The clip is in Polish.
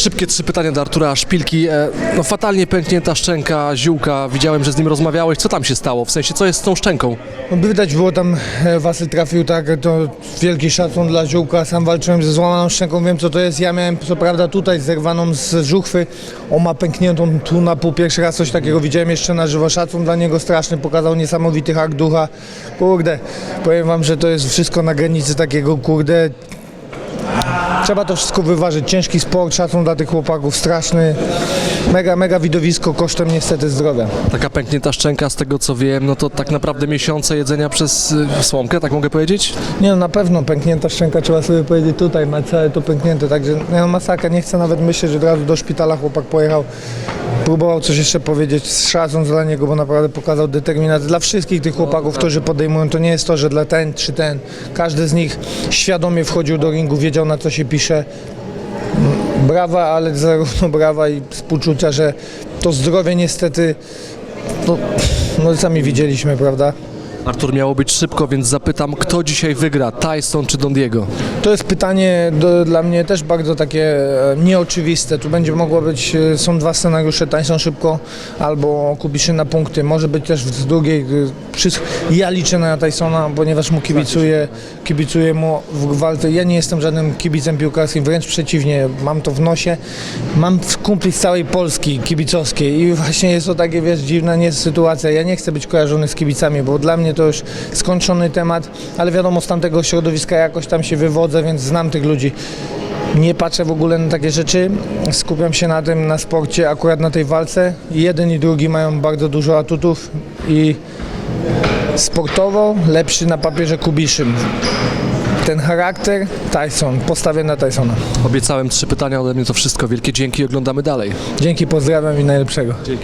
Szybkie trzy pytania do Artura Szpilki. E, No fatalnie pęknięta szczęka, ziółka. Widziałem, że z nim rozmawiałeś. Co tam się stało? W sensie, co jest z tą szczęką? No, Widać było tam, e, Wasyl trafił tak, to wielki szacun dla Ziółka, sam walczyłem ze złamaną szczęką, wiem co to jest, ja miałem co prawda tutaj zerwaną z żuchwy, on ma pękniętą tu na pół, pierwszy raz coś takiego widziałem jeszcze na żywo, szacun dla niego straszny, pokazał niesamowity hak ducha, kurde, powiem wam, że to jest wszystko na granicy takiego, kurde, Trzeba to wszystko wyważyć. Ciężki sport, szacun dla tych chłopaków, straszny. Mega, mega widowisko kosztem niestety zdrowia. Taka pęknięta szczęka, z tego co wiem, no to tak naprawdę miesiące jedzenia przez y, słomkę, tak mogę powiedzieć? Nie no, na pewno pęknięta szczęka, trzeba sobie powiedzieć tutaj, ma całe to pęknięte, także nie no, masakra, nie chcę nawet myśleć, że od razu do szpitala chłopak pojechał. Próbował coś jeszcze powiedzieć, szacun dla niego, bo naprawdę pokazał determinację. Dla wszystkich tych chłopaków, którzy podejmują, to nie jest to, że dla ten czy ten. Każdy z nich świadomie wchodził do ringu, wiedział na co się pisze. Brawa, ale zarówno brawa i współczucia, że to zdrowie niestety, no, no sami widzieliśmy, prawda? Artur miało być szybko, więc zapytam, kto dzisiaj wygra, Tyson czy Don Diego? To jest pytanie do, dla mnie też bardzo takie e, nieoczywiste. Tu będzie mogło być, e, są dwa scenariusze, Tyson szybko albo Kubiszyn na punkty. Może być też z drugiej. e, Wszystko, ja liczę na Tysona, ponieważ mu kibicuję, kibicuję mu w walce. Ja nie jestem żadnym kibicem piłkarskim, wręcz przeciwnie, mam to w nosie. Mam kumpli z całej Polski kibicowskiej i właśnie jest to takie, wiesz, dziwna nie sytuacja. Ja nie chcę być kojarzony z kibicami, bo dla mnie to już skończony temat, ale wiadomo, z tamtego środowiska jakoś tam się wywodzę, więc znam tych ludzi. Nie patrzę w ogóle na takie rzeczy, skupiam się na tym, na sporcie, akurat na tej walce. Jeden i drugi mają bardzo dużo atutów i sportowo lepszy na papierze Kubiszyn. Ten charakter Tyson, postawię na Tysona. Obiecałem trzy pytania, ode mnie to wszystko. Wielkie dzięki, oglądamy dalej. Dzięki, pozdrawiam i najlepszego.